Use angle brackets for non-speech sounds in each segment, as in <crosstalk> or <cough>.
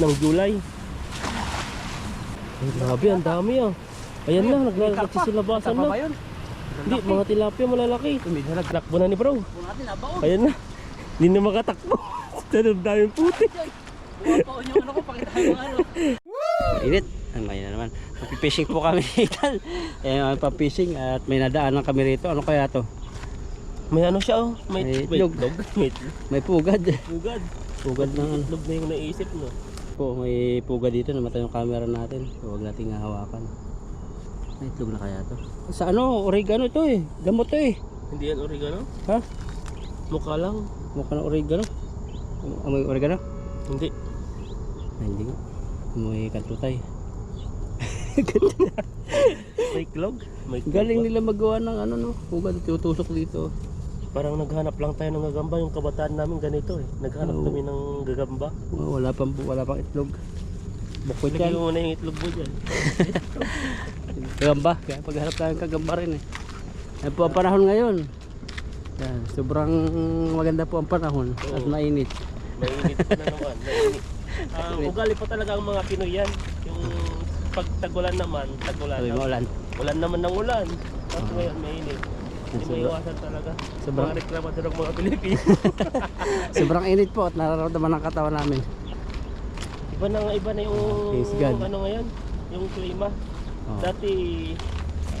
ng July. Ay, grabe, ang dami ah. Ayan na, nagsisilabasan Tama na. Hindi, mga tilapia malalaki. Takbo na ni bro. Ayan na. Hindi na makatakbo. <laughs> Tanong daming puti. Buwapaon yung ano ko, pakita yung ano. Mainit. Ang may na naman. Magpipishing po kami <laughs> itan. Eh, magpapishing at may nadaanan kami rito. Ano kaya to? May ano siya oh. May, May may. <laughs> May pugad. Pugad. Pugad ng ano. Itlog na yung naisip no. Po, may pugad dito. Namatay yung camera natin. So, huwag nating hawakan. May itlog na kaya to? Sa ano? Oregano to eh. Gamot to eh. Hindi yan oregano? Ha? Mukha lang. Mukha ng oregano. Amoy oregano? Hindi. Ay, hindi nga. Amoy kantutay. <laughs> May itlog. Galing nila magawa ng ano no. Pugad. Tutusok dito. Parang naghanap lang tayo ng gagamba. Yung kabataan namin ganito eh. Naghanap Oo. kami ng gagamba. Oh, wala pang wala pang itlog. Bukod Lagyan yan. mo na yung itlog mo dyan. <laughs> Kagamba. Kaya pagharap tayo ng kagamba rin eh. Yan po ang panahon ngayon. Yan, sobrang maganda po ang panahon at Oo. mainit. Mainit na <laughs> naman. Mainit. Ah, ugali pa talaga ang mga Pinoy yan. Yung pag tagulan naman, tagulan Sabi naman. mo ulan. Ulan naman ng ulan. Tapos ngayon mainit. Hindi Sobra- maiwasan talaga. Sobrang- Mga reklamador ng mga Pilipino. <laughs> Sobrang init po at nararamdaman ng katawan namin. iba na iba na yung ano ngayon, yung klima. Oh. Dati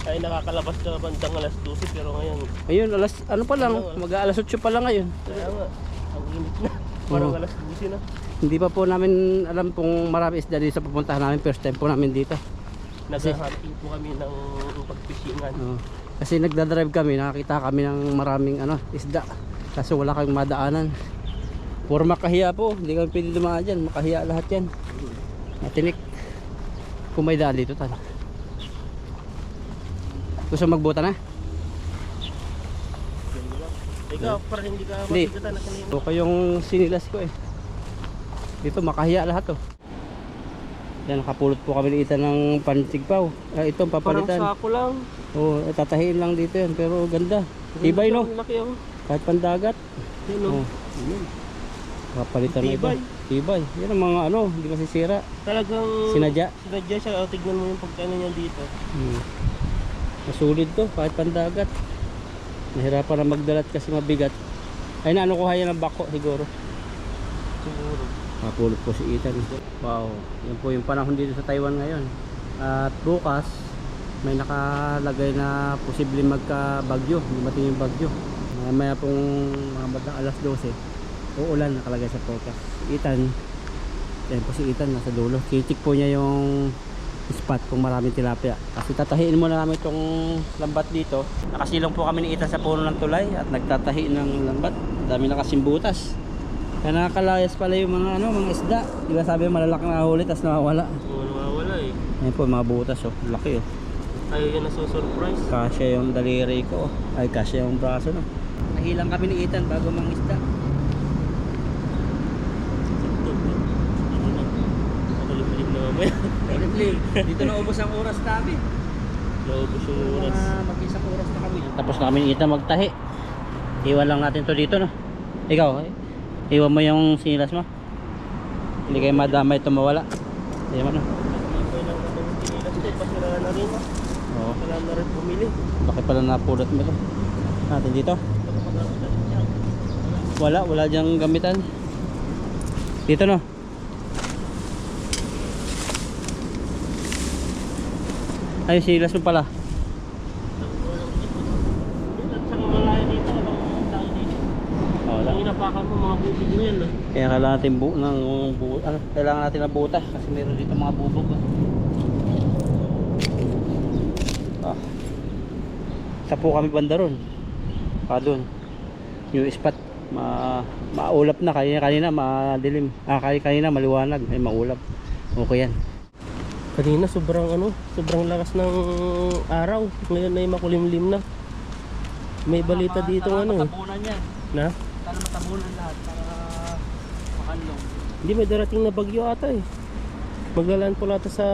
ay nakakalabas ka bandang alas 12 pero ngayon Ayun, alas ano pa lang, mag alas 8 pa lang ngayon. kaya nga ang init na. Parang Oo. alas 12 na. Hindi pa po namin alam kung marami isda dito sa pupuntahan namin. First time po namin dito. Naghahanting po kami ng pagpishingan. Oo. Kasi nagdadrive kami, nakakita kami ng maraming ano, isda. Kaso wala kang madaanan. Puro makahiya po, hindi kami pwede dumaan dyan. Makahiya lahat yan. Matinik. Kung may daan dito, tan. Gusto magbuta na? Ikaw, parang hindi ka Hindi. masigatan na kanina. Ito kayong sinilas ko eh. Dito makahiya lahat to. Yan, nakapulot po kami dito ng pansigpaw. Ah, ito, Parang papalitan. sako lang. Oo, oh, tatahiin lang dito yan. Pero ganda. Tibay no? Laki oh. Kahit pandagat. Yun oh. Oh, yun. Kapalitan na ito. Tibay. Yan ang mga ano, hindi masisira. Talagang Sinadya. sinadya siya. O, tignan mo yung pagkano niya dito. Hmm. Masulid to, kahit pandagat. Nahirapan na magdalat kasi mabigat. Ay na, ano ko yan ng bako siguro. Siguro. Mapulot po si Ethan. Wow, yan po yung panahon dito sa Taiwan ngayon. At bukas, may nakalagay na posible magka-bagyo, dumating yung bagyo. Mamaya pong mga bandang alas 12, uulan nakalagay sa forecast. Si Ethan, yan po si Ethan nasa dulo. Kichik po niya yung spot kung maraming tilapia. Kasi tatahiin muna namin itong lambat dito. Nakasilong po kami ni Ethan sa puno ng tulay at nagtatahi ng lambat. Dami nakasimbutas. Kaya nakakalayas pala yung mga ano, mga isda. Di ba sabi malalaki na huli tapos nawawala. Oo, nawawala eh. Ayan po mga butas oh, laki oh. Ayaw yan nasusurprise. Kasya yung daliri ko oh. Ay kasya yung braso no. Nahilang kami ni Ethan bago mang isda. Definitely, dito na ubos ang oras namin. Naubos yung oras. Mga mag-isang oras na kami. Tapos na kami Ethan magtahi. Iwan lang natin to dito no. Ikaw, eh, iwan mo yung sinilas mo. Hindi kayo madamay ito mawala. Iwan mo. Ipay lang na rin. Oo. Wala na rin bumili. Laki pala napulot mo ito. Natin dito. Wala, wala diyang gamitan. Dito no. Ay, silas mo pala. Sa malaya dito, ang tao dito. Oh, wala. Ang bubig mo yan. ah. Kaya kailangan natin bu ng bu ano, kailangan natin ng butas kasi meron dito mga bubog. ah. Ah. Sa po kami banda ron. Pa doon. Yung spot ma maulap na kanina kanina madilim. Ah kanina, kanina maliwanag, ay maulap. Okay yan. Kanina sobrang ano, sobrang lakas ng araw. Ngayon ay makulimlim na. May balita dito ano eh. Matabunan yan. Na? Sana matabunan lahat. Hindi may darating na bagyo ata eh. Maglalaan po lata sa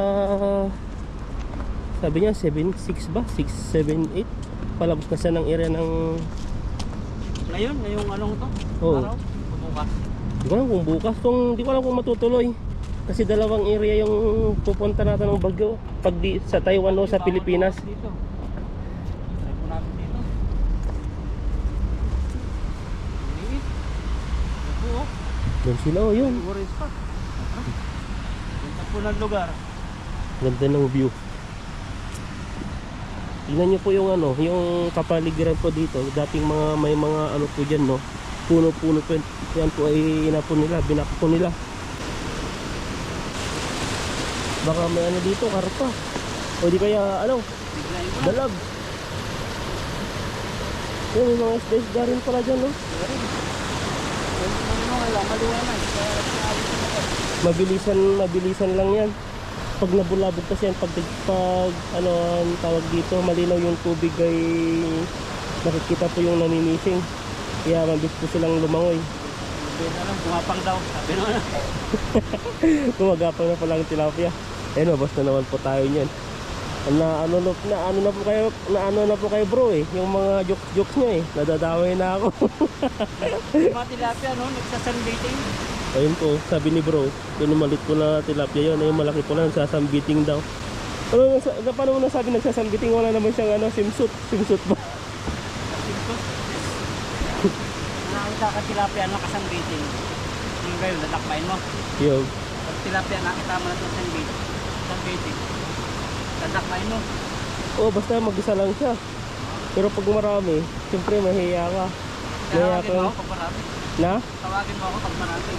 sabi niya 7, 6 ba? 6, 7, 8 palabas na siya ng area ng Ngayon, ngayong anong to? Oo. Araw? Bukas. Hindi ko alam kung bukas kung hindi ko alam kung matutuloy Kasi dalawang area yung pupunta natin ng bagyo. Pag di, sa Taiwan o sa Bawal Pilipinas. Dito. Try po namin dito. Liit. Ito oh. Doon sila oh, yun. Orange pa. Ganda po ng lugar. Ganda ng view. Tingnan niyo po yung ano, yung kapaligiran po dito. Dating mga may mga ano po diyan, no. Puno-puno po yan- po ay inapon nila, binako nila. Baka may ano dito, karpa. O di kaya ano, dalag. Yun, may mga isda-isda rin pala dyan, no. Nga lang, na yan. Mabilisan, mabilisan lang yan. Pag nabulabog kasi yan, pag, pag ano ang tawag dito, malinaw yung tubig ay nakikita po yung naninising. Kaya mabilis po silang lumangoy. Sabi na lang, gumapang daw. Sabi na lang. <laughs> Gumagapang na pala ang tilapia. Eh no, basta naman po tayo niyan. Na ano na, na ano na po kayo na ano na po kayo bro eh yung mga jokes jokes niya eh nadadamay na ako <laughs> mga tilapia, no? Nagsasunbaiting. ayun po sabi ni bro yung malit po na tilapia yun yung malaki po na nagsasambiting daw ano na, paano mo nasabi nagsasambiting wala naman siyang ano swimsuit swimsuit ba Simple. Nakita ka tilapia, no? Kasunbaiting. Yung gayon, lalakbayin mo. yun Pag tilapia, nakita mo na ito sunbait. Sunbaiting. Lalakbayin mo. oh basta mag-isa lang siya pero pag marami siyempre mahiya ka mahiya Tawagin mo ako pag marami. na Tawagin mo ako pag marami.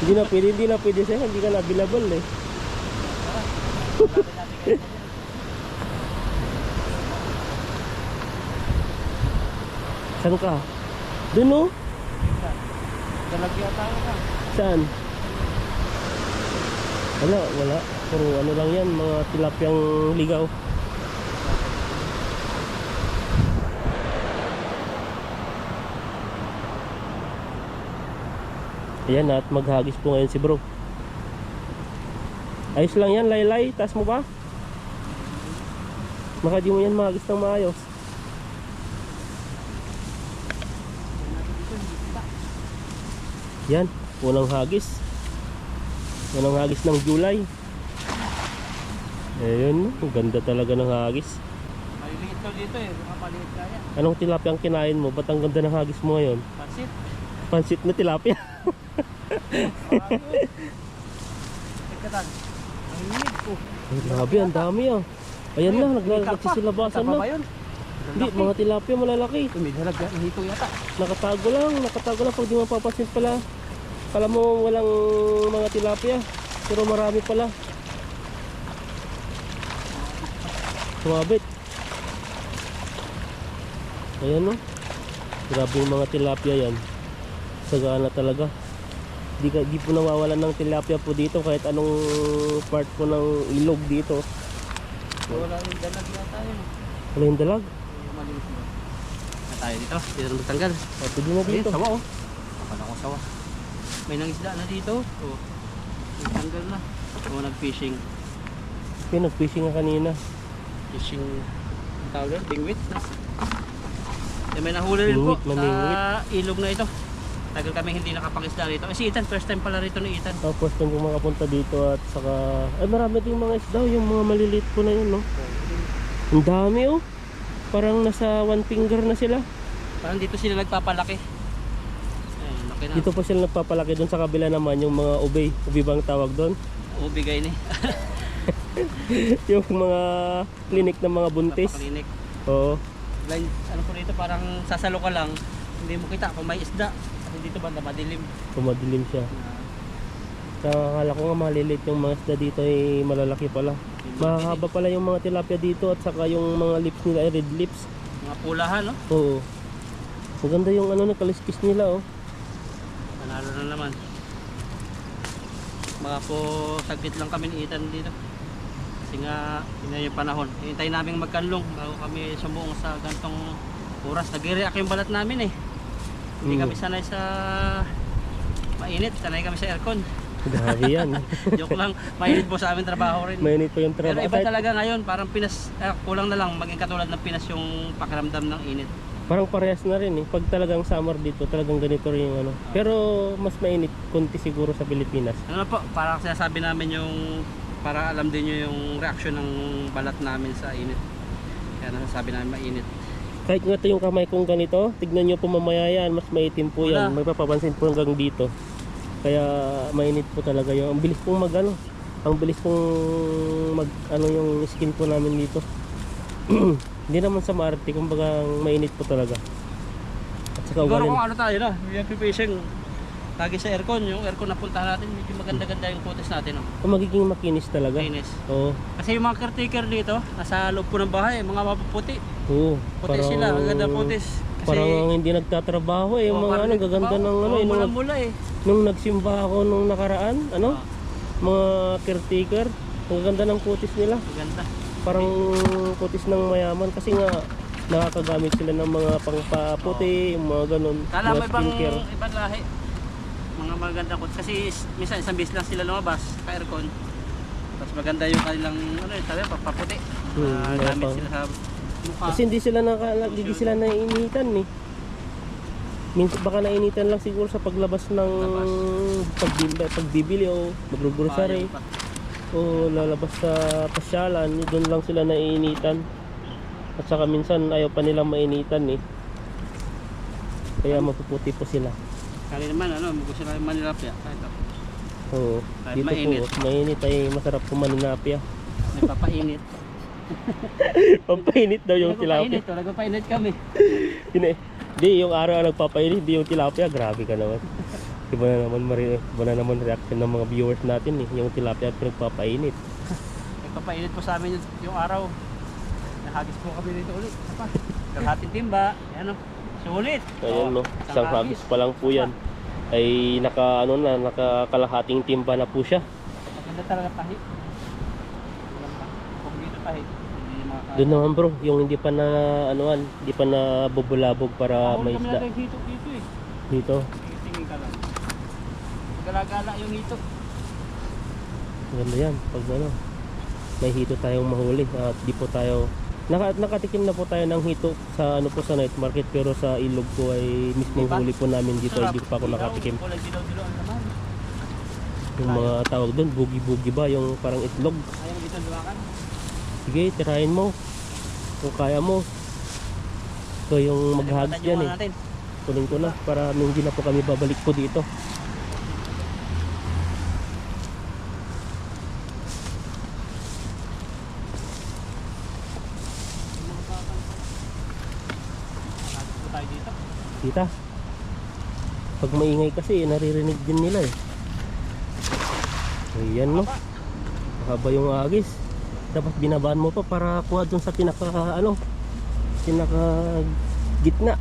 hindi na pwede hindi na pwede siya hindi ka na available eh <laughs> saan ka dun oh Dalagya tayo ka. Saan? Wala, wala. Puro ano lang yan, mga tilapyang ligaw. Ayan at maghagis po ngayon si bro. Ayos lang yan, laylay. Taas mo ba? Baka di mo yan mahagis ng maayos. Yan, unang hagis. Unang hagis ng July. Ayun, ganda talaga ng hagis. Maliliit to dito eh. Mga maliit kaya. Anong tilapia ang kinain mo? Ba't ang ganda ng hagis mo ngayon? Pansit. Pansit na tilapia. <laughs> Ikatan. Ang init po. Ay, grabe, ang dami ah. Ayan na, naglalagay sila basan Tama na. Hindi, mga tilapia malalaki. May dalagya. Nahito yata. Nakatago lang, nakatago lang pag di mapapansin pala. Kala mo walang mga tilapia, pero marami pala. Sumabit. Ayan no. Grabe yung mga tilapia yan. Sagana talaga. Di, di po nawawalan ng tilapia po dito kahit anong part po ng ilog dito. Wala yung dalagya tayo. Wala yung dalag. Maliit. Na tayo dito. Dito na magtanggal. O, pwede na dito. sawa oh. Akala ko sawa. May nangisda na dito. Oh. Nagtanggal na. Oo, nag-fishing. Kaya nag-fishing nga kanina. Fishing. Tawag doon? Bingwit. No? Eh, may nahuli rin po mamingwit. sa ilog na ito. Tagal kami hindi nakapangisda rito. Eh, si Ethan, first time pala rito ni Ethan. Tapos kung makapunta dito at saka ay marami din mga isda yung mga maliliit po na yun no. Ang dami oh. Parang nasa one finger na sila. Parang dito sila nagpapalaki. Ayun, laki na. Dito pa sila nagpapalaki doon sa kabila naman yung mga ube. Ube bang tawag doon? Oo, bigay ni. <laughs> yung mga clinic ng mga buntis. Napakalinik. Oo. Blind, ano po dito, parang sasalo ka lang. Hindi mo kita kung may isda. Kasi dito banda madilim. Kumadilim siya. Ah, Kaya akala ko nga maliliit yung mga isda dito ay malalaki pala. Mahaba pala yung mga tilapia dito at saka yung mga lips nila ay red lips. mga pulahan, no? Oo. Maganda yung ano na kaliskis nila oh. Panalo na naman. Baka po saglit lang kami ni Ethan dito. Kasi nga, yun yung panahon. Hintayin namin magkanlong bago kami sumuong sa gantong oras. Nag-react yung balat namin eh. Hindi Mm. kami sanay sa mainit. Sanay kami sa aircon. Grabe yan. <laughs> Joke lang. Mainit po sa amin trabaho rin. Mainit pa yung Pero trabaho. iba talaga ngayon. Parang Pinas, eh, kulang na lang maging katulad ng Pinas yung pakiramdam ng init. Parang parehas na rin eh. Pag talagang summer dito, talagang ganito rin yung ano. Pero mas mainit konti siguro sa Pilipinas. Ano po, parang sinasabi namin yung para alam din nyo yung reaction ng balat namin sa init. Kaya nasasabi namin mainit. Kahit nga ito yung kamay kong ganito, tignan nyo po mamaya yan, mas maitim po yan. Wala. May papapansin po hanggang dito. Kaya mainit po talaga yung, ang bilis pong mag ano, ang bilis pong mag ano yung skin po namin dito. <clears throat> Hindi naman sa Marte, kumbaga mainit po talaga. At saka Siguro kung ano tayo na, yung fishing lagi sa aircon, yung aircon na puntahan natin, medyo maganda-ganda yung footage natin. No? kung magiging makinis talaga. Linis. Oo, Kasi yung mga caretaker dito, nasa loob po ng bahay, mga mapuputi. oo. Puti sila, ang ganda putis. Kasi, Parang hindi nagtatrabaho eh, yung Oh, mga parang ano, gaganda ng ano, eh, nung, mula mula eh. nung nagsimba ako nung nakaraan, ano, Ah, mga caretaker, ang gaganda ng putis nila. maganda. Parang putis ng mayaman kasi nga nakakagamit sila ng mga pangpaputi, yung mga ganun, Kala mga ibang, skincare. ibang lahi. Mga maganda ko. Kasi minsan isang bis lang sila lumabas, ka aircon. Tapos maganda yung kanilang, ano yun, sabi, papaputi. Hmm, mga gamit sila sa mukha. Kasi hindi sila naka, hindi sila nainitan eh. Minsan baka nainitan lang siguro sa paglabas ng pagbibili, pagbibili o pa. o lalabas sa pasyalan, doon lang sila naiinitan. At saka minsan ayaw pa nilang mainitan eh. Kaya mapuputi po sila. Kali naman, ano, gusto sila yung manilapya. Kahit ako. Oo. Kahit Dito mainit. po, mainit ay masarap po maninapya. Nagpapainit. <laughs> Pampainit daw yung tilapia. Nagpapainit, oh, nagpapainit kami. <laughs> Eh. Di, yung araw ang nagpapainit, di yung tilapia. Grabe ka naman. Iba na naman, mari, iba na naman reaction ng mga viewers natin eh. Yung tilapia pinagpapainit. Nagpapainit po sa amin yung, yung araw. Nahagis po kami dito ulit. Kalahating timba. Yan o. Sulit. Ayan no, Oh, isang hagis pa lang po yan. Ay naka ano na, nakakalahating timba na po siya. Maganda talaga tahi. Walang pa- Kung dito makakain. Doon naman bro, yung hindi pa na anuan, hindi pa na bubulabog para Mahuli may isda. natin hito dito eh. Dito, Tingin ka lang. Gala-gala yung hito. maganda yan. Pag ano, may hito tayong mahuli at di po tayo Naka, nakatikim na po tayo ng hito sa ano po sa night market pero sa ilog po ay mismo Di ba? huli po namin dito hindi pa ako Dilaw, nakatikim. Yung mga tawag doon bugi-bugi ba? Yung parang itlog? Sige tirahin mo. Kung kaya mo. Ito yung maghagis dyan eh. kunin ko na para hindi na po kami babalik po dito Yung mga bakal pa. Lagi po tayo dito. Kita pag maingay kasi naririnig din nila eh ayan no mahaba yung agis dapat binabaan mo pa para kuha dun sa pinaka ano pinaka gitna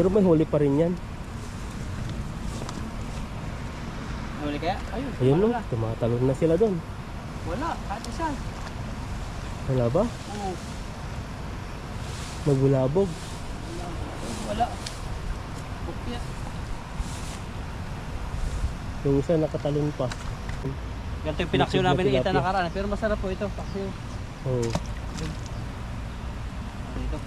pero may huli pa rin yan Nahuli kaya? Ayun. ayun no tumatalon na sila dun Wala. Kahit isa. wala ba? Oo. nagbulabog. Wala. Bukya. yung isa nakatalon pa Ganito yung pinaksiw Native na namin ita tilapia. nakaraan. Pero masarap po ito. Paksiw. oh. Dito.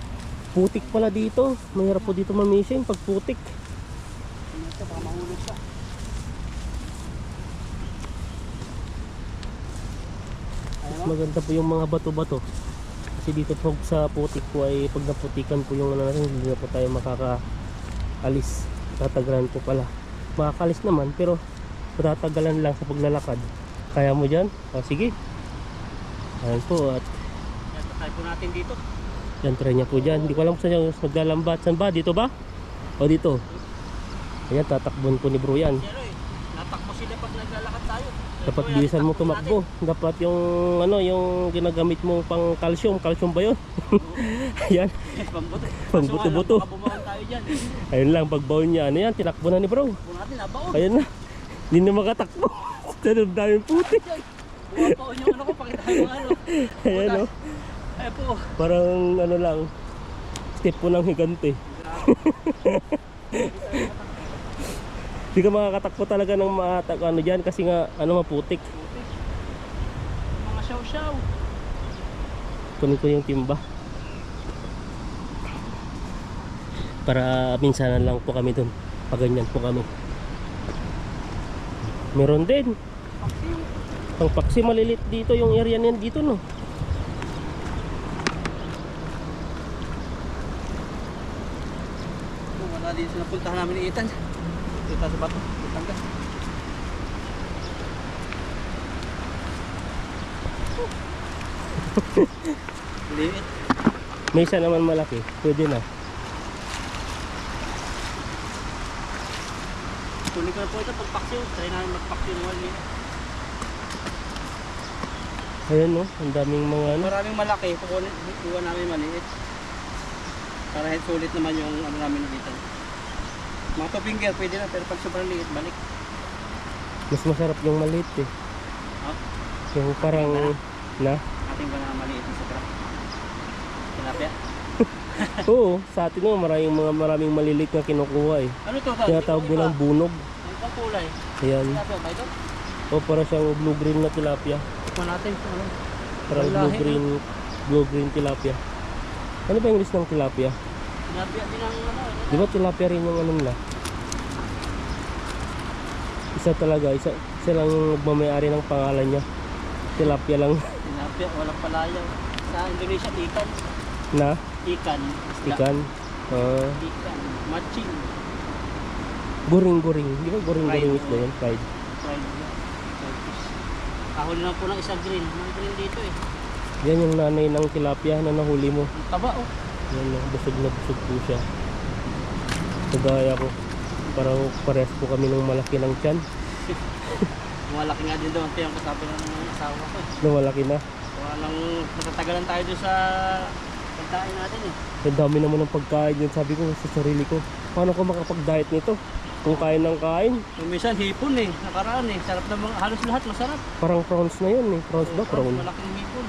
putik pala dito mahirap po dito mamising pag putik Ito, baka mahulog siya. Ayaw mo? maganda po yung mga bato-bato kasi dito po sa putik po ay pag naputikan po yung ano natin hindi na po tayo makakaalis tatagalan po pala makakalis naman pero matatagalan lang sa paglalakad kaya mo dyan? O sige ayan po at Yan, tatay po natin dito. yan try niya po dyan hindi ko alam kung saan yung maglalambat saan ba? dito ba? o dito? ayan tatakbon po ni bro yan Yan o eh. Natakbo sila pag naglalakad tayo. Dapat bilisan mo tumakbo dapat yung ano yung ginagamit mo pang calcium calcium ba yun? <laughs> ayan. Pambuto. Dyan. ayun lang pagbaon niya ano yan tinakbo na ni bro. Ayan na. Hindi na makatakbo. <laughs> Tanong daming puti. Bumapaon yung ano ko, pakita ko yung ano. <laughs> Ayan o. Ay po. Parang ano lang. Step po ng higante. Hindi ka makakatakbo talaga ng matak ano dyan kasi nga ano maputik. Mga shaw-shaw. Kunin ko yung timba. Para minsanan lang po kami doon. Pag ganyan po kami. Meron din. Ang paksi malilit dito yung area niyan dito no. Wala din sa napuntahan namin ni Ethan. Dito sa bato. Tangga. Liit. <laughs> May isa naman malaki. Pwede na. Kunin ko na po ito pag paksiw. Try namin magpaksiw ng wali. Ayan no. Ang daming mga ano. Maraming malaki. Kukunin. Kuha namin maliit. Para sulit naman yung ano namin dito. Mga two finger pwede na pero pag sobrang liit balik. Mas masarap yung maliit eh. Ha? Yung parang na. Ating ba na maliit yung sobra. Tilapia. <laughs> Oo, sa atin no, maraming mga maraming maliliit na kinukuha eh. Ano to? Tinatawag nilang bunog. Ano bang kulay? Ayan. Tilapia ba ito? O para siyang blue-green na tilapia. Tikman natin. Ano? Parang blue-green blue-green tilapia. Ano ba yung English ng tilapia? Tilapia din ang ano. ano? Di ba tilapia rin yung ano nila? Isa talaga, isa, isa lang magmamayari ng pangalan niya. Tilapia lang <laughs> Tilapia, walang palayaw. Sa Indonesia, ikan. na Ikan. Isda. ikan. Ah, Ikan. Matching. guring-guring. Di ba guring-guring Fried, isda yun? Fried. Fried. Kahon lang po ng isang green. Mga green dito eh. Yan yung nanay ng tilapia na nahuli mo. Taba oh. Yan yung busog na busog po siya. Kagaya ko. Para parehas po kami ng malaki ng tiyan. <laughs> Malaki nga din daw ang tiyang kasabi ng asawa ko. eh. Na malaki na. Kaya nang matatagalan tayo doon sa pagkain natin eh. Ang dami naman ng pagkain yun. Sabi ko sa sarili ko, paano ko makapag-diet nito? Kung kain ng kain, Yung minsan hipon eh. Nakaraan eh. Sarap na mga, halos lahat masarap. parang prawns na yun eh. Prawns ba? Prawn. Malaking hipon.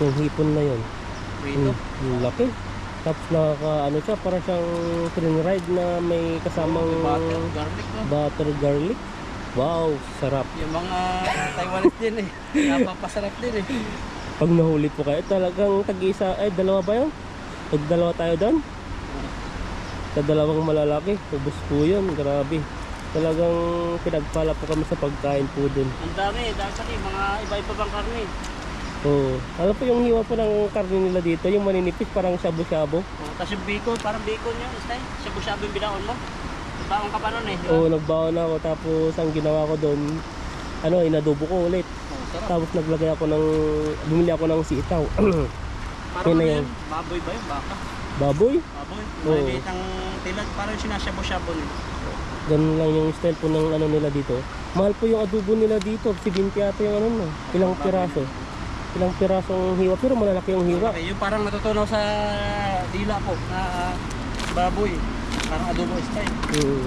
Yung hipon na yun. Prito. Yung laki. Tapos nakaka ano siya, para siyang train ride na may kasamang Butter, garlic no? butter garlic. Wow, sarap. Yung mga Taiwanese din eh. Napapasarap din eh. Pag nahuli po kayo, talagang tag-isa, ay dalawa ba yun? Pag dalawa tayo doon? Sa dalawang malalaki, ubos po yun, grabe. Talagang pinagpala po kami sa pagkain po dun. Ang dami, dahil kasi mga iba-iba pang karne. Oo. Alam po yung hiwa po ng karne nila dito, yung maninipis parang shabu-shabu. Oh, Tapos yung bacon, parang bacon yun, style. Shabu-shabu yung binaon mo. Baon ka pa nun eh. di ba? Oo, nagbaon ako tapos ang ginawa ko doon, ano, inadobo ko ulit. Oh, sarap. Tapos naglagay ako ng, bumili ako ng sitaw. <clears throat> Parang yun na ano yun. yun? Baboy ba yun? Baka? Baboy. Baboy? Oo. Maliliit ang tilad. Parang yung sinashabu-shabu nila. Ganun lang yung style po ng ano nila dito. Mahal po yung adobo nila dito. Si 20 ata yung ano no. Ilang piraso. Ilang pirasong hiwa. Pero malalaki yung hiwa. Okay, yung parang natutunaw sa dila ko na ah, baboy. Parang adobo style. Mm.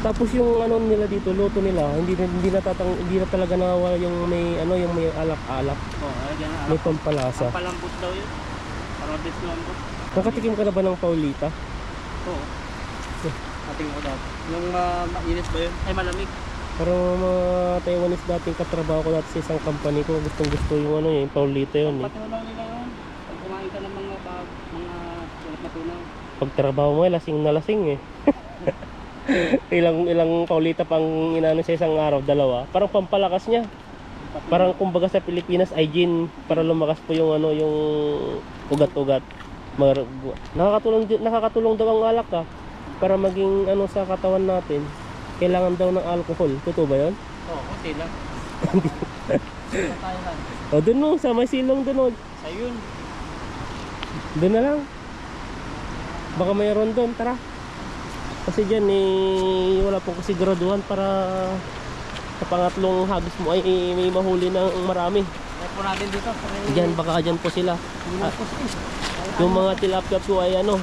Tapos yung ano nila dito, luto nila, hindi hindi na tatang, hindi na talaga nawawala yung may ano yung may alak-alak, Oh, ay, ganun. may pampalasa. Ang palambot daw yun. Parang na lambot. Nakatikim ka na ba ng Paulita? Oo. Ating ko daw. Yung ah, mainit ba yun? Ay, malamig. Parang mga Taiwanese dating katrabaho ko dati sa isang company ko, gustong gusto yung ano yung Paulita yun eh. Patunaw nila yun. Pag kumain ka ng mga bag, mga sulat na tunaw. Pagtrabaho mo, eh, lasing na lasing eh. <laughs> ilang ilang Paulita pang inano sa isang araw, dalawa. Parang pampalakas niya. Parang kumbaga sa Pilipinas, hygiene para lumakas po yung ano yung ugat-ugat. Nakakatulong nakakatulong daw ang alak ka para maging ano sa katawan natin. Kailangan daw ng alcohol. Totoo ba 'yon? Oo, oh, konti lang. <laughs> O doon mo sa may silong oh. Sa yun. Doon na lang. Baka mayroon doon, tara. Kasi dyan eh, wala pong kasiguraduhan para sa pangatlong hagis mo ay eh, may mahuli ng marami. Kaya po natin dito. Diyan, baka dyan po sila. Yung Ah, yung mga tilapia po ay ano,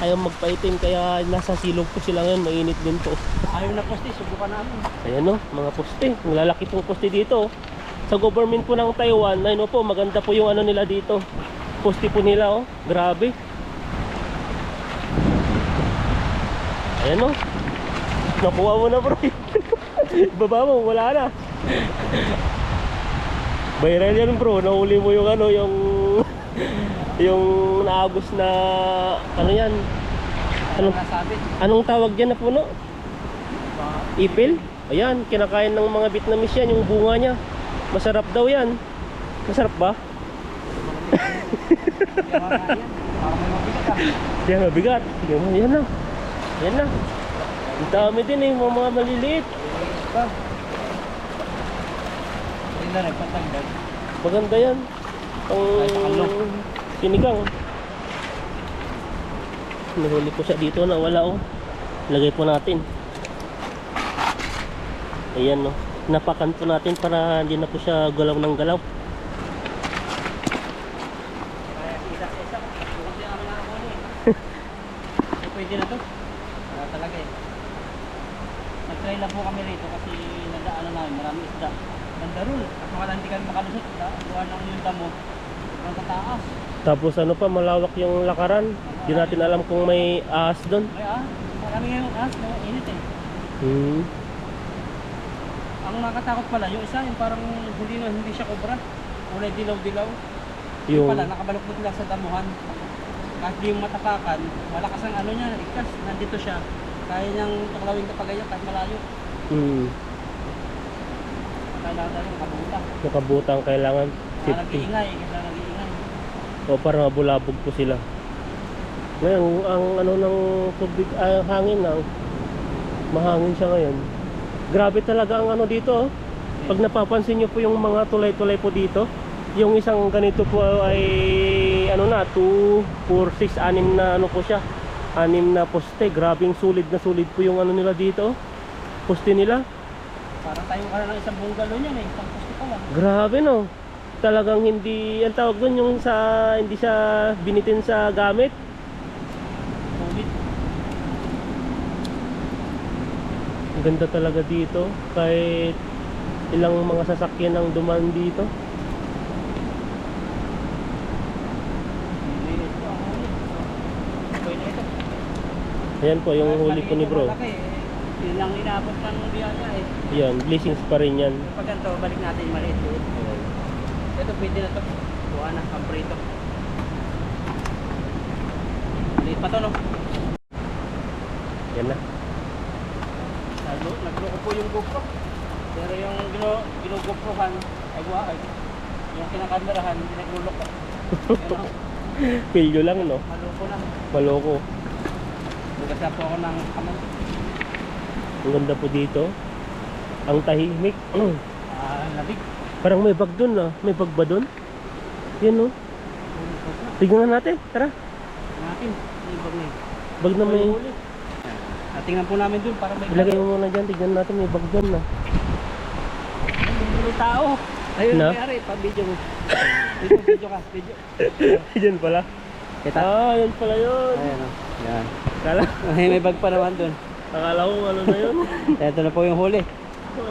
ayaw magpaitim kaya nasa silog po sila ngayon, mainit din po. Ayaw na puspis, subukan namin. Ayan no, mga poste. Lalaki pong poste dito. Sa government po ng Taiwan, ayun po, maganda po yung ano nila dito. Poste po nila oh, grabe. Ayan no. Nakuha mo na bro. <laughs> Baba mo, wala na. Viral yan bro, nahuli mo yung ano, yung yung naagos na ano yan Anong, anong tawag dyan na puno? Ipil? Ayan, kinakain ng mga Vietnamese yan, yung bunga niya. Masarap daw yan. Masarap ba? <laughs> Yan, mabigat. Yan, yan na. Yan na. Ang dami din eh, mga, mga maliliit. Hindi. Maganda yan. Ay, pakalo. Pinigang. Nahuli ko siya dito na wala oh. Lagay po natin. Ayan no. Napakan po natin para hindi na po siya galaw ng galaw. So, <laughs> pwede na to. Ah, talaga eh. Nag-try lang po kami rito kasi nadaanan namin maraming isda. Kasi wala hindi kami makalusot. Gawa ng yung damo. Ang tataas. Tapos ano pa, malawak yung lakaran. Hindi natin alam kung may ahas doon. May ah. Marami ngayong as. No? Init eh. Hmm. Ang nakatakot pala, yung isa, yung parang hindi na hindi siya kobra. Kulay dilaw-dilaw. Yung Yung, pala, nakabaluktot lang sa damuhan. Kahit di yung matapakan, malakas ang ano niya, ikas, nandito siya. Kaya niyang tuklawin kapag ganyan, kahit malayo. hmm, Kailangan na rin, kabuta. nakabutang kailangan. Kaya Safety. nag-iingay, kaya nag-iingay. O para mabulabog po sila. Ngayon, ang ano ng tubig, ay, hangin na. Mahangin siya ngayon. Grabe talaga ang ano dito. oh. Pag napapansin nyo po yung mga tulay-tulay po dito, yung isang ganito po ay ano na, 2, 4, 6, 6 na ano po siya. 6 na poste. Grabing sulit na sulit po yung ano nila dito. oh. Poste nila. Parang tayo ka na ng isang bungalow niyan eh, isang posto pa lang. Grabe no. Talagang hindi, ang tawag doon yung sa, hindi siya binitin sa gamit. Ang ganda talaga dito. Kahit ilang mga sasakyan ang dumaan dito. Ayan po yung huli po ni bro. Yun lang inaabot ng biyaya eh. Yan, blessings pa rin yan. Pag ganito, balik natin maliit. Ito pwede na to. Buha na, pamprito. Maliit pa to no? Yan na. Naglo, nagloko po yung GoPro. Pero yung gino, ginugoprohan, ay buha ay. Yung kinakamerahan, hindi nagluloko. Yan o, <laughs> Pilyo lang no. maloko na. Maloko. Nagkasya po ako ng kamay. Ang ganda po dito. Ang tahimik. <clears throat> Ah, labig. Parang may bag dun ah. May bag ba dun? Yan no. Tignan natin. Tara. Natin, yung bag na yun. Bag na may... Huli. Ah, tingnan po namin dun para may Ilagay mo muna dyan. Tignan natin. May bag dun ah. May tao. Ayun, Na? may ari, pa-video mo. Video, ka, video. <laughs> Yan pala. Kita? Ah, yan pala yun. Ayan o. Yan. Kala, <laughs> Ay, may bag pa naman dun. akala ko ano na yun. <laughs> Ito na po yung huli.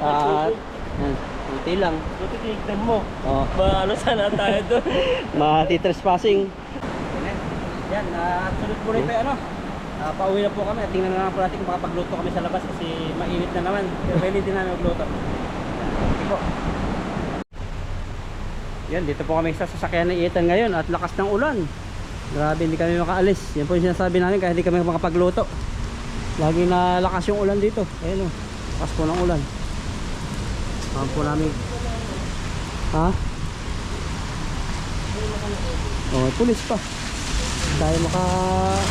At, yan. Kunti lang. Buti tinignan mo. Oh, Ba, ano sana tayo doon? <laughs> mati-trespassing. Yan, at sunod po rito ano. Ah, pauwi na po kami tingnan na lang po natin kung makapagluto kami sa labas kasi mainit na naman. Pero pwede din namin magluto. Po. Yan, dito po kami sa sasakyan ni Ethan ngayon at lakas ng ulan. Grabe, hindi kami makaalis. Yan po yung sinasabi namin kaya hindi kami makapagluto. Lagi na lakas yung ulan dito. Ayun o, lakas po ng ulan. Saan po. Ha? Oh, pulis pa. Tayo maka...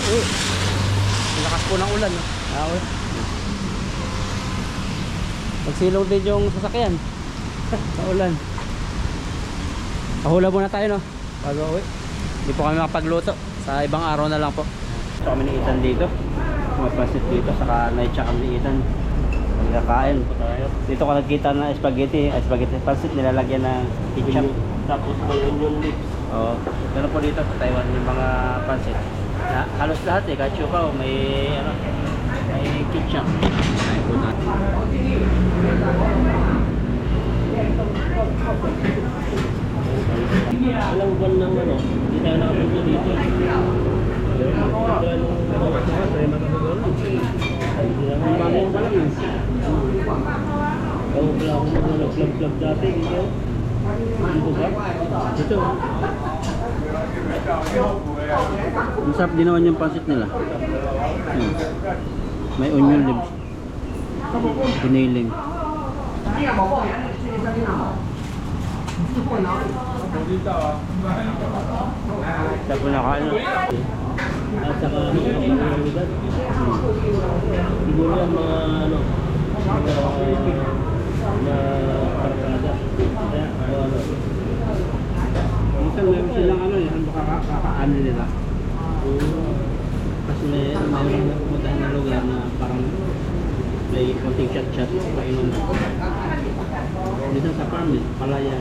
Uy. Ang lakas po ng ulan. Ah, uy. Magsilaw din yung sasakyan. <laughs> sa ulan. Pahula muna tayo no. Bago uwi. Hindi po kami makapagluto. Sa ibang araw na lang po. Ito kami ni Ethan dito. Mapasit dito. Saka na-check kami ni Ethan. Tayo. Dito ko nagkita ng spaghetti. Ay, spaghetti pancit nilalagyan ng ketchup. Tapos may onion lips. Oo. Meron po dito sa Taiwan yung mga pancit. Na, halos lahat eh. Kahit siupaw, may ano, may ketchup. Ay po natin. Ilang buwan nang ano, hindi tayo nakapunta dito. Bagong pa lang yun. Ako pala ako mag-vlog-vlog dati. Dito. Dito ba? Dito. Masarap din naman yung pansit nila. Hmm. May onion leaves. Giniling. Sa po nakain. At saka mga pangangaligan. Siguro yan mga ano, mga na karkada. Kaya, o ano, Minsan meron silang ano eh, ano kaka kakaano nila. Kasi may mayroon na pumunta na lugar na parang may konting chat-chat painom. Dito sa farm eh, palayan.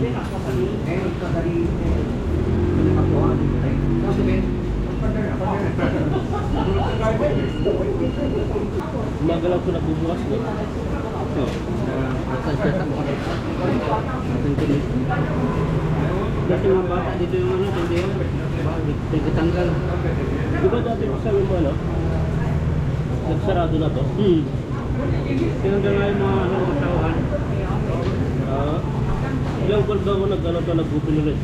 umaga lang ko nagbubukas no? So, asan siya sa mga asan tuloy. Kasi mga bata dito yung ano, hindi yun. Nagkatanggal. Di ba dati ko sabi mo ano? Nagsarado na to? Hmm. Tinanggal nga yung mga ano, mga tauhan. Ah, ilang buwan ba ako nag ano to, nag-open ulit?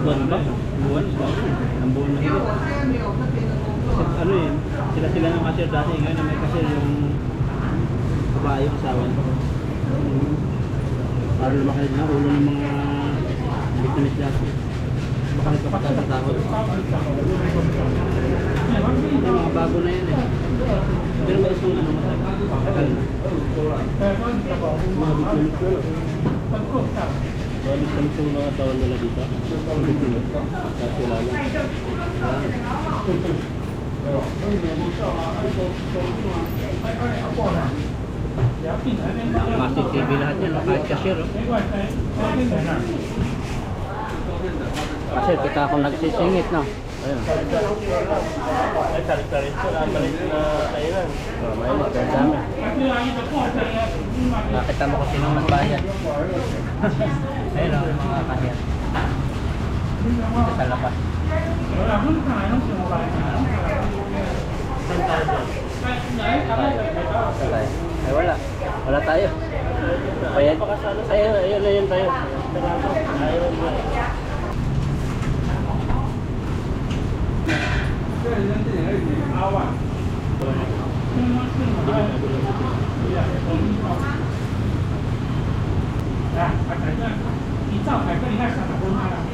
Buwan ba? Buwan. Ang buwan na. Kasi ano eh, sila-sila ng cashier dati. Ngayon na may cashier yung babae yung asawa niya. Para lumaki na ulo ng mga business dati. Baka sa sahod. Yung mga bago na yan eh. Pero may isang ano matagal na. Mga bitulit bitulit yung mga tawon nila dito. Kasi lang. Massive TV lahat yan, kahit cashier. Oh. Kasi kita akong nagsisingit, no? Ayun. Ay, sari-sari ito. Nakalit na kainan. Oh, mainit, ang dami. Nakita mo kung sinong nagbayad. <laughs> Ayun ang mga kahit. Ito sa labas. Ay, ay wala. Wala tayo. Bayad. Ayun, ayun, ayun tayo. Ayun, ayun. Awan. 来，把台灯，你照台灯，你看上哪个骂了？